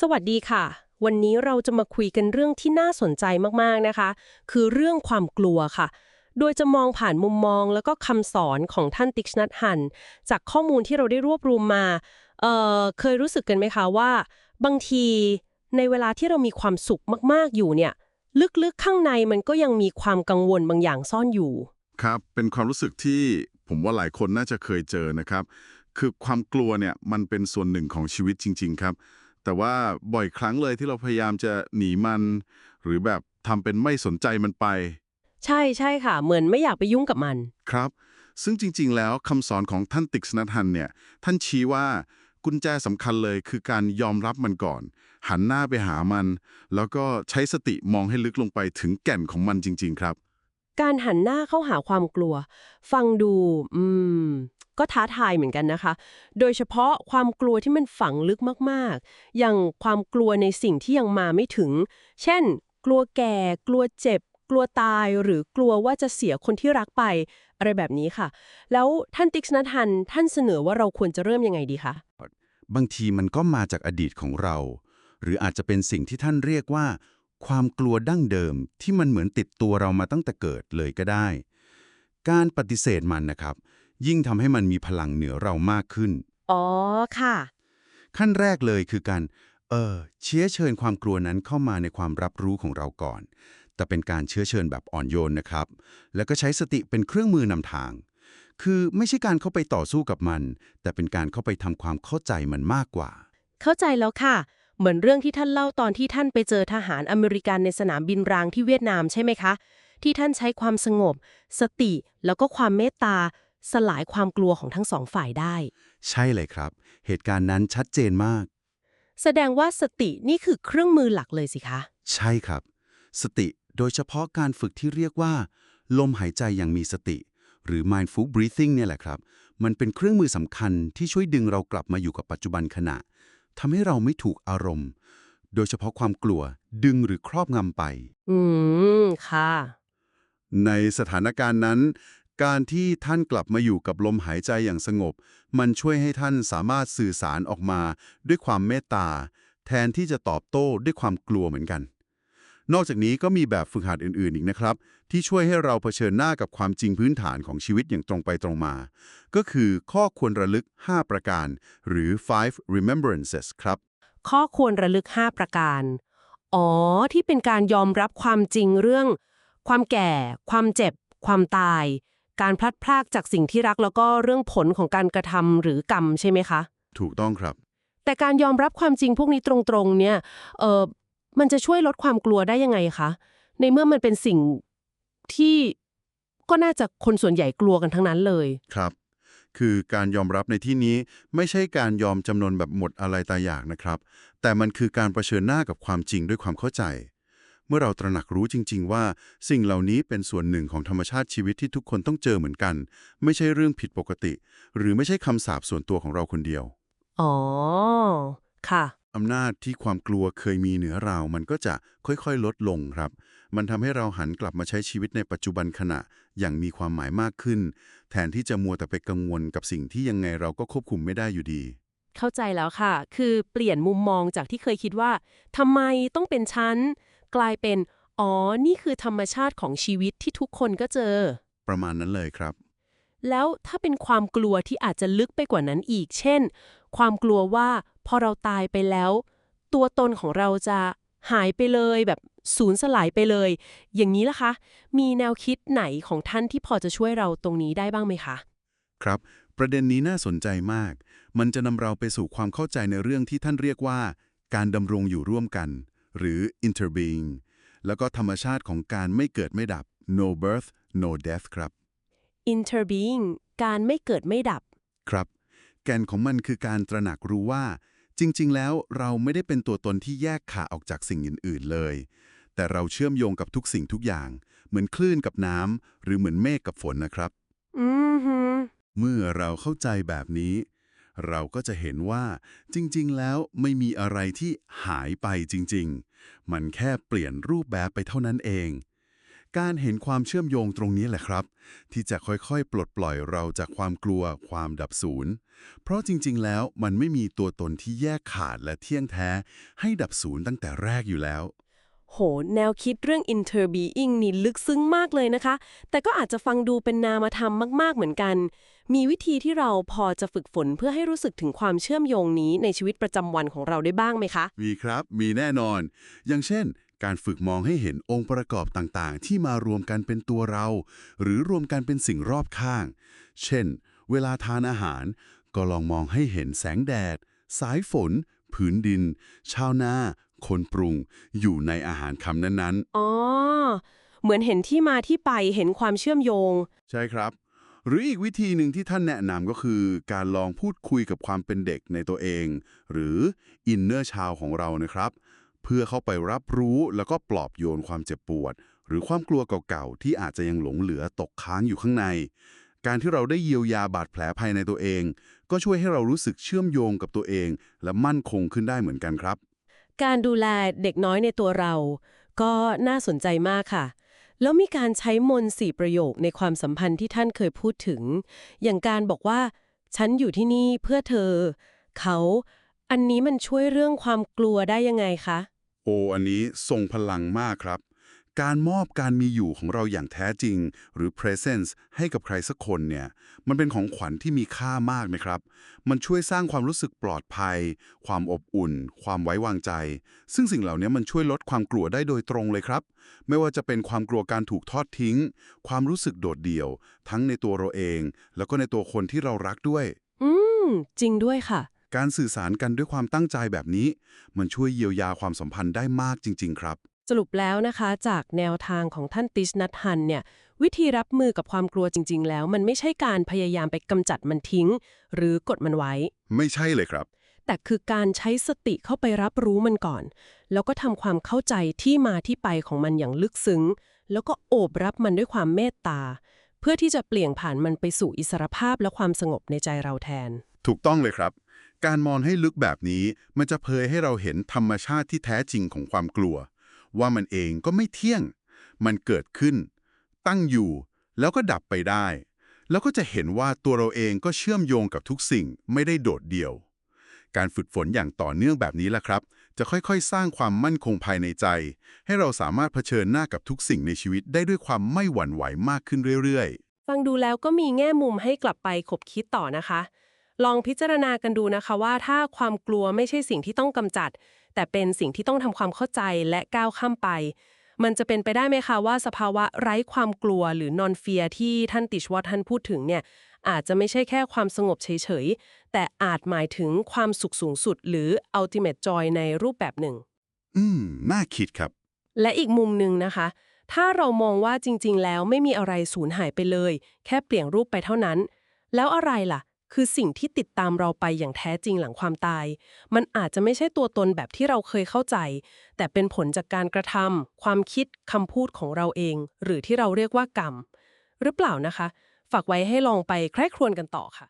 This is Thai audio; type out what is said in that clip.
สวัสดีค่ะ วันนี้เราจะมาคุยกันเรื่องที่น่าสนใจมากๆนะคะ คือเรื่องความกลัวค่ะ โดยจะมองผ่านมุมมองแล้วก็คำสอนของท่านติกชนัทฮัน จากข้อมูลที่เราได้รวบรวมมาเออเคยรู้สึกกันไหมคะว่า บางทีในเวลาที่เรามีความสุขมากๆอยู่เนี่ย ลึกๆข้างในมันก็ยังมีความกังวลบางอย่างซ่อนอยู่ ครับเป็นความรู้สึกที่ผมว่าหลายคนน่าจะเคยเจอนะครับ คือความกลัวเนี่ยมันเป็นส่วนหนึ่งของชีวิตจริง ๆ ครับ แต่ว่าบ่อยครั้งเลยที่เราพยายามจะหนีมัน หรือแบบทำเป็นไม่สนใจมันไป ใช่ใช่ค่ะ เหมือนไม่อยากไปยุ่งกับมัน ครับ ซึ่งจริง ๆ แล้วคำสอนของท่านติกสนัทฮันเนี่ย ท่านชี้ว่ากุญแจสำคัญเลยคือการยอมรับมันก่อน หันหน้าไปหามัน แล้วก็ใช้สติมองให้ลึกลงไปถึงแก่นของมันจริง ๆ ครับ การหันหน้าเข้าหาความกลัว ฟังดูอืมก็ท้าทายเหมือนกันนะคะ โดยเฉพาะความกลัวที่มันฝังลึกมาก ๆ อย่างความกลัวในสิ่งที่ยังมาไม่ถึง เช่น กลัวแก่ กลัวเจ็บ กลัวตาย หรือกลัวว่าจะเสียคนที่รักไป อะไรแบบนี้ค่ะ แล้วท่านติ๊กนัทฮันท่านเสนอว่าเราควรจะเริ่มยังไงดีคะ บางทีมันก็มาจากอดีตของเรา หรืออาจจะเป็นสิ่งที่ท่านเรียกว่า ความกลัวดั้งเดิมที่มันเหมือนติดตัวเรามาตั้งแต่เกิดเลยก็ได้ การปฏิเสธมันนะครับ ยิ่งทำให้มันมีพลังเหนือเรามากขึ้น อ๋อค่ะ ขั้นแรกเลยคือการ เออ เชื้อเชิญความกลัวนั้นเข้ามาในความรับรู้ของเราก่อน แต่เป็นการเชื้อเชิญแบบอ่อนโยนนะครับ แล้วก็ใช้สติเป็นเครื่องมือนำทาง คือไม่ใช่การเข้าไปต่อสู้กับมัน แต่เป็นการเข้าไปทำความเข้าใจมันมากกว่า เข้าใจแล้วค่ะ เหมือนเรื่องที่ท่านเล่าตอนที่ท่านไปเจอทหารอเมริกันในสนามบินรางที่เวียดนามใช่ไหมคะ ที่ท่านใช้ความสงบ สติ แล้วก็ความเมตตา สลายความกลัวของทั้งสองฝ่ายได้ ใช่เลยครับ เหตุการณ์นั้นชัดเจนมาก แสดงว่าสตินี่คือเครื่องมือหลักเลยสิคะ ใช่ครับ สติโดยเฉพาะการฝึกที่เรียกว่า ลมหายใจอย่างมีสติ หรือ mindful breathing เนี่ยแหละครับ มันเป็นเครื่องมือสำคัญที่ช่วยดึงเรากลับมาอยู่กับปัจจุบันขณะ ทำให้เราไม่ถูกอารมณ์ โดยเฉพาะความกลัวดึงหรือครอบงำไป อืม ค่ะ ในสถานการณ์นั้น การที่ท่านกลับมาอยู่กับลมหายใจอย่างสงบ มันช่วยให้ท่านสามารถสื่อสารออกมาด้วยความเมตตา แทนที่จะตอบโต้ด้วยความกลัวเหมือนกัน นอกจากนี้ก็มีแบบฝึกหัดอื่นๆอีกนะครับ ที่ช่วยให้เราเผชิญหน้ากับความจริงพื้นฐานของชีวิตอย่างตรงไปตรงมา ก็คือข้อควรระลึก 5 ประการ หรือ five remembrances ครับ ข้อควรระลึก 5 ประการ อ๋อ ที่เป็นการยอมรับความจริงเรื่อง ความแก่ ความเจ็บ ความตาย การพลัดพรากจากสิ่งที่รักแล้วก็เรื่องผลของการกระทำหรือกรรมใช่ไหมคะ ถูกต้องครับ แต่การยอมรับความจริงพวกนี้ตรงๆ เนี่ย เออมันจะช่วยลดความกลัวได้ยังไงคะ ในเมื่อมันเป็นสิ่ง ที่ก็น่าจะคนส่วนใหญ่กลัวกันทั้งนั้นเลยครับ คือการยอมรับในที่นี้ไม่ใช่การยอมจำนนแบบหมดอะไรตายอยากนะครับ แต่มันคือการประชิญหน้ากับความจริงด้วยความเข้าใจ เมื่อเราตระหนักรู้จริง ๆ ว่า สิ่งเหล่านี้เป็นส่วนหนึ่งของธรรมชาติชีวิตที่ทุกคนต้องเจอเหมือนกัน ไม่ใช่เรื่องผิดปกติ หรือไม่ใช่คำสาปส่วนตัวของเราคนเดียว อ๋อ ค่ะ อำนาจที่ความกลัวเคยมีเหนือเรา มันก็จะค่อยๆ ลดลงครับ มันทำให้เราหันกลับมาใช้ชีวิตในปัจจุบันขณะอย่างมีความหมายมากขึ้น แทนที่จะมัวแต่ไปกังวลกับสิ่งที่ยังไงเราก็ควบคุมไม่ได้อยู่ดี เข้าใจแล้วค่ะ คือเปลี่ยนมุมมองจากที่เคยคิดว่าทำไมต้องเป็นฉัน กลายเป็น อ๋อ นี่คือธรรมชาติของชีวิตที่ทุกคนก็เจอ ประมาณนั้นเลยครับ แล้วถ้าเป็นความกลัวที่อาจจะลึกไปกว่านั้นอีก เช่น ความกลัวว่าพอเราตายไปแล้ว ตัวตนของเราจะหายไปเลยแบบสูญสลายไปเลย อย่างนี้ล่ะคะ มีแนวคิดไหนของท่านที่พอจะช่วยเราตรงนี้ได้บ้างไหมคะ ครับ ประเด็นนี้น่าสนใจมาก มันจะนำเราไปสู่ความเข้าใจในเรื่องที่ท่านเรียกว่า การดำรงอยู่ร่วมกัน หรือ interbeing แล้วก็ธรรมชาติของการไม่เกิดไม่ดับ no birth no death ครับ interbeing การไม่เกิดไม่ดับ ครับ แก่นของมันคือการตระหนักรู้ว่า จริง ๆ แล้วเราไม่ได้เป็นตัวตนที่แยกขาออกจากสิ่งอื่น ๆ เลย แต่เราเชื่อมโยงกับทุกสิ่งทุกอย่าง เหมือนคลื่นกับน้ำหรือเหมือนเมฆกับฝนนะครับอือหือเมื่อเราเข้าใจแบบนี้ เราก็จะเห็นว่า จริง ๆ แล้วไม่มีอะไรที่หายไปจริง ๆ มันแค่เปลี่ยนรูปแบบไปเท่านั้นเอง การเห็นความเชื่อมโยงตรงนี้แหละครับ ที่จะค่อยๆ ปลดปล่อยเราจากความกลัวความดับศูนย์ เพราะจริงๆ แล้วมันไม่มีตัวตนที่แยกขาดและเที่ยงแท้ ให้ดับศูนย์ตั้งแต่แรกอยู่แล้ว โห แนวคิดเรื่อง interbeing นี่ลึกซึ้งมากเลยนะคะ แต่ก็อาจจะฟังดูเป็นนามธรรมมากๆ เหมือนกัน มีวิธีที่เราพอจะฝึกฝนเพื่อให้รู้สึกถึงความเชื่อมโยงนี้ในชีวิตประจำวันของเราได้บ้างไหมคะ มีครับ มีแน่นอน อย่างเช่น การฝึกมองให้เห็นองค์ประกอบต่างๆ ที่มารวมกันเป็นตัวเรา หรือรวมกันเป็นสิ่งรอบข้าง เช่น เวลาทานอาหาร ก็ลองมองให้เห็นแสงแดด สายฝน ผืนดิน ชาวนา คนปรุง อยู่ในอาหารคำนั้นอ๋อ เหมือนเห็นที่มาที่ไปเห็นความเชื่อมโยงๆใช่ครับ หรืออีกวิธีหนึ่งที่ท่านแนะนำก็คือ การลองพูดคุยกับความเป็นเด็กในตัวเอง หรืออินเนอร์ชาวของเรานะครับ เพื่อเข้าไปรับรู้แล้วก็ปลอบโยนความเจ็บปวด หรือความกลัวเก่าๆที่อาจจะยังหลงเหลือตกค้างอยู่ข้างใน การที่เราได้เยียวยาบาดแผลภายในตัวเอง ก็ช่วยให้เรารู้สึกเชื่อมโยงกับตัวเอง และมั่นคงขึ้นได้เหมือนกันครับ การดูแลเด็กน้อยในตัวเรา ก็น่าสนใจมากค่ะแล้วมีการใช้มนต์สี่ประโยคในความสัมพันธ์ที่ท่านเคยพูดถึง อย่างการบอกว่า ฉันอยู่ที่นี่เพื่อเธอ เขา อันนี้มันช่วยเรื่องความกลัวได้ยังไงคะ โออันนี้ทรงพลังมากครับ การมอบการมีอยู่ของเราอย่างแท้จริง หรือ presence ให้กับใครสักคนเนี่ย มันเป็นของขวัญที่มีค่ามากนะครับ มันช่วยสร้างความรู้สึกปลอดภัย ความอบอุ่น ความไว้วางใจ ซึ่งสิ่งเหล่านี้มันช่วยลดความกลัวได้โดยตรงเลยครับ ไม่ว่าจะเป็นความกลัวการถูกทอดทิ้ง ความรู้สึกโดดเดี่ยว ทั้งในตัวเราเอง แล้วก็ในตัวคนที่เรารักด้วย อืม จริงด้วยค่ะ การสื่อสารกันด้วยความตั้งใจแบบนี้ มันช่วยเยียวยาความสัมพันธ์ได้มากจริง ๆ ครับ สรุปแล้วนะคะ จากแนวทางของท่านติชนัทฮันเนี่ย วิธีรับมือกับความกลัวจริง ๆ แล้ว มันไม่ใช่การพยายามไปกำจัดมันทิ้ง หรือกดมันไว้ ไม่ใช่เลยครับ แต่คือการใช้สติเข้าไปรับรู้มันก่อน แล้วก็ทำความเข้าใจที่มาที่ไปของมันอย่างลึกซึ้ง แล้วก็โอบรับมันด้วยความเมตตาเพื่อที่จะเปลี่ยนผ่านมันไปสู่อิสรภาพและความสงบในใจเราแทน ถูกต้องเลยครับ การมองให้ลึกแบบนี้มันจะเผยให้เราเห็นธรรมชาติที่แท้จริงของความกลัว ว่ามันเองก็ไม่เที่ยง มันเกิดขึ้น ตั้งอยู่ แล้วก็ดับไปได้ แล้วก็จะเห็นว่าตัวเราเองก็เชื่อมโยงกับทุกสิ่งไม่ได้โดดเดี่ยว การฝึกฝนอย่างต่อเนื่องแบบนี้แหละครับ จะค่อยๆ สร้างความมั่นคงภายในใจ ให้เราสามารถเผชิญหน้ากับทุกสิ่งในชีวิตได้ด้วยความไม่หวั่นไหวมากขึ้นเรื่อยๆ ฟังดูแล้วก็มีแง่มุมให้กลับไปขบคิดต่อนะคะ ลองพิจารณากันดูนะคะว่าถ้าความกลัวไม่ใช่สิ่งที่ต้องกำจัด แต่เป็นสิ่งที่ต้องทำความเข้าใจและก้าวข้ามไป มันจะเป็นไปได้ไหมคะว่าสภาวะไร้ความกลัวหรือนอนเฟียที่ท่านติชวัตท่านพูดถึงเนี่ยอาจจะไม่ใช่แค่ความสงบเฉยๆ แต่อาจหมายถึงความสุขสูงสุด หรือ ultimate joy ในรูปแบบหนึ่ง อืม น่าคิดครับ และอีกมุมหนึ่งนะคะ ถ้าเรามองว่าจริงๆ แล้วไม่มีอะไรสูญหายไปเลย แค่เปลี่ยนรูปไปเท่านั้น แล้วอะไรล่ะ คือสิ่งที่ติดตามเราไปอย่างแท้จริงหลังความตาย มันอาจจะไม่ใช่ตัวตนแบบที่เราเคยเข้าใจ แต่เป็นผลจากการกระทำความคิดคำพูดของเราเอง หรือที่เราเรียกว่ากรรม หรือเปล่านะคะ ฝากไว้ให้ลองไปใคร่ครวญกันต่อค่ะ